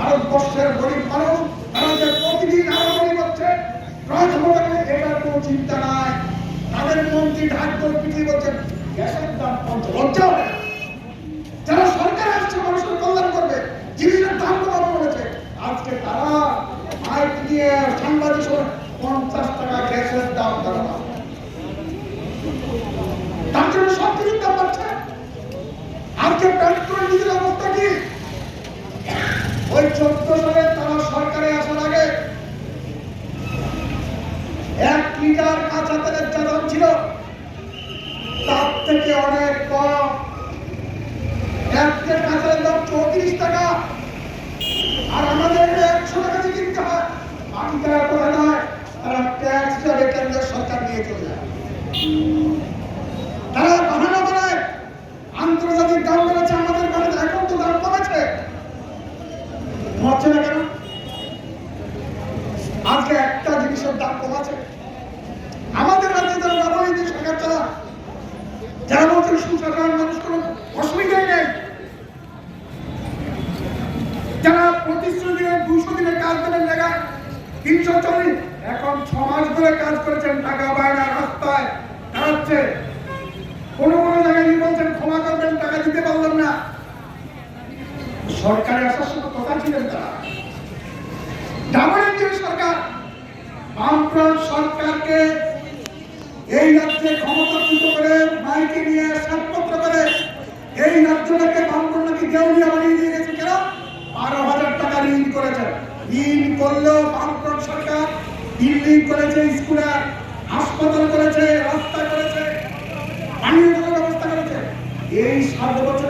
ভারতবর্ষের গরিব মানুষ প্রতিদিন আরামারি হচ্ছে এটার চিন্তা নাই। তাদের মন্ত্রী ঢাক করে বলছেন, গ্যাসের দাম যারা সরকার আসছে, মানুষের কল্যাণ করবে, জিনিসের দাম কমানো হয়েছে। আজকে তারা মাইক সাংবাদিক পঞ্চাশ টাকা গ্যাসের দাম তার জন্য সব কিছু দাম পাচ্ছে। ওই চোদ্দ সালে তারা সরকারে আসার আগে এক লিটার কাঁচা তেলের যা ছিল। তার থেকে অনেক কম। টাকা। আর আমাদের একশো টাকা দিয়ে কিনতে হয়। বাকি টাকা করে নয়, তারা ট্যাক্স কেন্দ্রের সরকার নিয়ে চলে যায় তারা বাহানা বানায় আন্তর্জাতিক দাম বেড়েছে আমাদের কাছে এখন তো দাম কমেছে কমছে না কেন? আজকে একটা জিনিসের দাম কমাছে আমাদের রাজ্যে যারা ব্যবহারিক সরকার চালা যারা বলছেন সুসাধারণ মানুষ, কোনো অসুবিধাই নেই। যারা প্রতিশ্রুতি দুশো দিনের কাজ দেবেন জায়গায় তিনশো চল্লিশ। এখন ছ মাস ধরে কাজ করেছেন, টাকা বায়না রাস্তায় দাঁড়াচ্ছে কোনো কোনো জায়গায় কি বলছেন ক্ষমা করবেন টাকা দিতে পারলাম না সরকারে আসার সময় কথা ছিলেন তারা ইঞ্জিন সরকার, বামফ্রন্ট সরকারকে এই রাজ্যে ক্ষমতাচ্যুত করে, মাইকে নিয়ে সাতপত্র করে, এই রাজ্যটাকে বামফ্রন্ট নাকি দেউলিয়া বানিয়ে দিয়ে গেছে কেন? বারো হাজার টাকা ঋণ করেছে। ঋণ করলেও বামফ্রন্ট সরকার বিল্ডিং করেছে স্কুলে হাসপাতাল করেছে, রাস্তা করেছে, পানীয় জলের ব্যবস্থা করেছে। এই সাত বছর